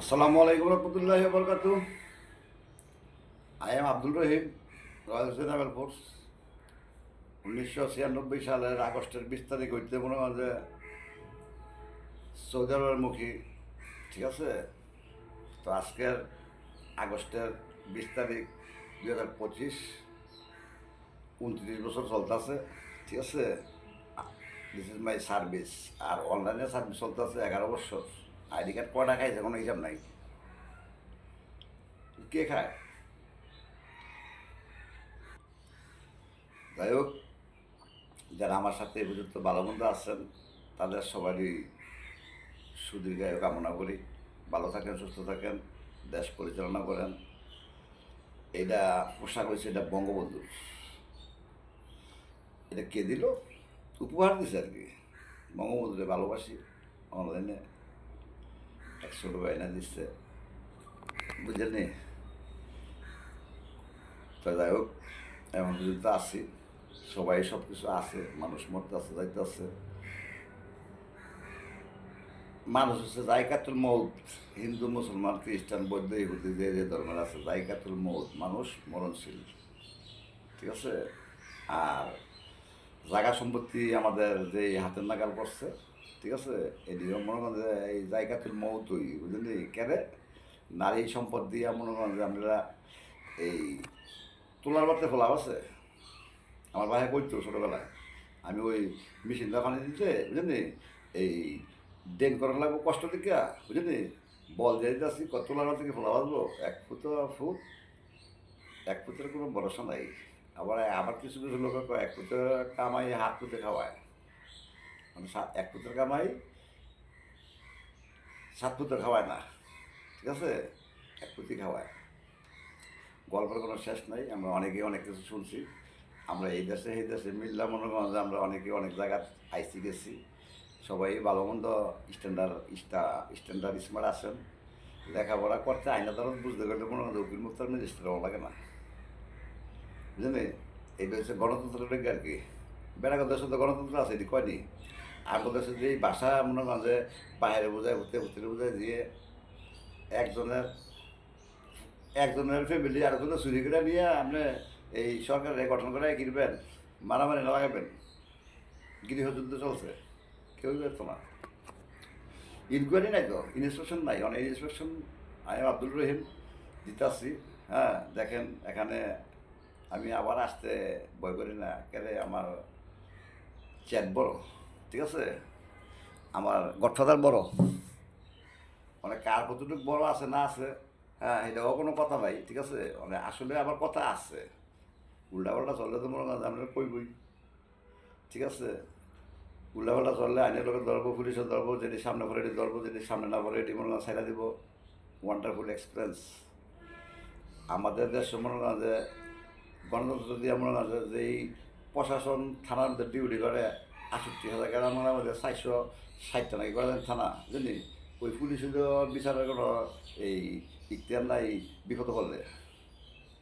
আসসালামু আলাইকুম রহমতুল্লাহ বরকাতু I am Abdul Rahim royal naval force উনিশশো ছিয়ানব্বই সালের আগস্টের বিশ তারিখ হইতে মনে হয় যে সৌদি আরবের মুখী, ঠিক আছে? তো আজকের আগস্টের বিশ তারিখ দুই হাজার পঁচিশ, উনত্রিশ বছর চলতেছে, ঠিক আছে? দিস ইজ মাই সার্ভিস আর অনলাইনে সার্ভিস চলতেছে এগারো বছর। আইডি কার্ড কয়টা খাইছে কোনো হিসাব নাই। কে খায়? যাই হোক, যারা আমার সাথে পর্যন্ত ভালো মন্দ আছেন, তাদের সবারই সুদীর্ঘায় কামনা করি। ভালো থাকেন, সুস্থ থাকেন, দেশ পরিচালনা করেন। এটা পোশাক হয়েছে এটা বঙ্গবন্ধুর। এটা কে দিল? উপহার দিছে আর কি। বঙ্গবন্ধুরে ভালোবাসি, অনলাইনে। একশো এনে দিচ্ছে। বুঝলেন তো যাই হোক এমন পর্যন্ত আছি। সবাই সব কিছু আছে, মানুষ মরতে আছে যাইতে আছে মানুষ হচ্ছে জায়কাতুল মৌত হিন্দু, মুসলমান, খ্রিস্টান, বৌদ্ধ, ইহুদি, যে যে ধর্মের আছে, জায়কাতুল মৌত মানুষ মরণশীল। ঠিক আছে? আর জায়গা সম্পত্তি আমাদের যে হাতের নাগাল করছে ঠিক আছে? এই নিয়ম মনে করেন যে এই জায়গাতুল মৌতই বুঝলি কেন? নারী সম্পদ দিয়ে মনে করেন যে আমরা এই তোলার বাড়তে ফেলা আছে। আমার ভাই করতো ছোটোবেলায়, আমি ওই মেশিনটা পানি দিতে বুঝলি এই ডেন করার লাগবো কষ্ট দিকে বুঝলি বল যাইতে আসি তোলার থেকে ফেলা বাঁচবো এক ফুট ফুট, এক ফুটের কোনো ভরসা নাই। আবার আবার কিছু কিছু লোক এক ফুটের কামাই হাত পুঁতে খাওয়ায়। মানে এক পুত্রের কামাই সাত পুত্র খাওয়ায় না। ঠিক আছে? এক পুঁতি খাওয়ায়। গল্পের কোনো শেষ নাই, আমরা অনেকে অনেক কিছু শুনছি। আমরা এই দেশে এই দেশে মিললাম মনে করেন যে আমরা অনেকে অনেক জায়গায় আইসি গেছি। সবাই ভালো মন্দ স্ট্যান্ডার্ড স্ট্যান্ডার্ড স্মার্ট আছেন। লেখাপড়া করতে আইনা দ্বারা বুঝতে গেলে মনে হয় উকিল মুক্তার ম্যাজিস্ট্রেট লাগে না। বুঝলেন এইটা হচ্ছে গণতন্ত্রের আর কি। বেড়াগত দেশে তো গণতন্ত্র আছে, এটি কয়নি? আগত দেশে যে ভাষা মনে করেন যে বাইরে বোঝায় হতে হতে বোঝায়, দিয়ে একজনের একজনের ফ্যামিলি আর একজনের চুরি করে নিয়ে আপনি এই সরকারে গঠন করে কিনবেন, মারামারি লাগাবেন। গৃহযুদ্ধ চলছে, কেউ ব্যস্ত না। ইনকোয়ারি নাই তো ইনস্ট্রাকশন নাই অনেক instruction I am Abdul Rahim দিতে হ্যাঁ দেখেন এখানে আমি আবার আসতে ভয় করি না, কেন আমার চ্যাট বড়, ঠিক আছে? আমার গডফাদার বড়। মানে কার কতটুকু বড় আছে, না আছে হ্যাঁ এটাও কোনো কথা নাই, ঠিক আছে? মানে আসলে আবার কথা আছে। উল্টাপাল্টা চললে তো মনে হয় আমরা কইবই, ঠিক আছে? উল্টাপাল্টা চললে আইনের লোকের ধরবো, পুলিশের ধরবো, যেটি সামনে পড়ে এটি ধরবো, যেটি সামনে না পড়ে এটি মনে হয় দিব। ওয়ান্ডারফুল এক্সপিরিয়েন্স আমাদের দেশ মনে যে গণতন্ত্র মনে হয় যে এই প্রশাসন থানার ডিউটি করে আষট্টি হাজার টাকা মনে হয় চারশো ষাটটা নাকি করেন থানা জানি ওই পুলিশের বিচারের কোনো এই ইখতিয়ার নাই বিপদ করলে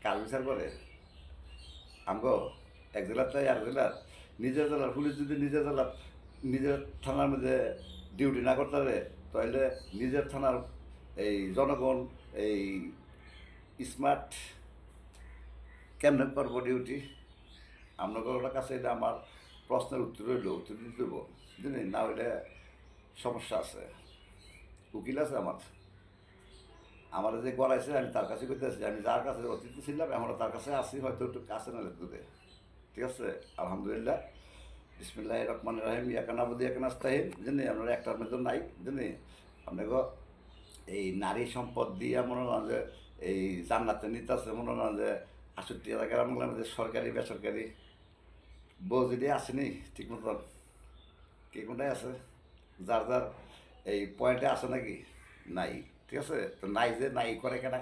কার বিচার করে? আমগো, এক জেলার চাই আর জেলার। নিজের জেলার পুলিশ যদি নিজের জেলার, নিজের থানার মধ্যে ডিউটি না করতে পারে, তাহলে নিজের থানার এই জনগণ এই স্মার্ট কেমনে করব ডিউটি আপনাদের কাছে এটা আমার প্রশ্নের উত্তর হইল, উত্তর দিতে দেবো। না হইলে সমস্যা আছে। উকিল আছে আমার। আমার যে গড়াইছে, আমি তার কাছে করতে আসছি আমি যার কাছে অতিথি ছিলাম, আমরা তার কাছে আসি হয়তো একটু কাছে না দূরে ঠিক আছে? আলহামদুলিল্লাহ। বিসমিল্লাহ রহমান রাহিম। ইয়াকানাবদি ইয়াকানাস্তাহিম জানি আপনারা একটার মধ্যে নাই। জানি আপনাকে এই নারী সম্পদ দিয়ে মনে করেন যে, এই জান্নাতে নিতে আছে, মনে করেন যে আষট্টি হাজার গ্রাম আমাদের সরকারি, বেসরকারি বউ যদি আসেনি, ঠিক মতন কে কোনটাই আছে। যার যার এই পয়েন্টে আছে নাকি? নাই, ঠিক আছে? তো নাই যে নাই করে কেনা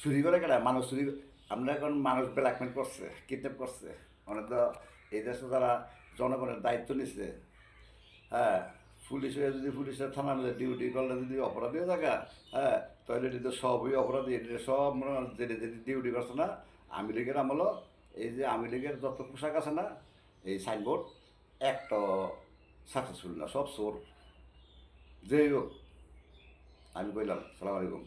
চুরি করে কেনা মানুষ চুরি আমরা এখন মানুষ ব্ল্যাকমেল করছে কিডন্যাপ করছে। মানে তো এই দেশে যারা জনগণের দায়িত্ব নিচ্ছে হ্যাঁ পুলিশ যদি পুলিশের থানা ডিউটি করলে যদি অপরাধী থাকা হ্যাঁ তাহলে এটি তো সবই অপরাধী, এটি সব মনে ডিউটি করছে না আমি লীগের আমলও, এই যে আমি লীগের যত পোশাক আছে না, এই সাইনবোর্ড একটা সাকসেসফুল না, সব সোর যেই হোক, আমি কইলাম, সালাম আলাইকুম।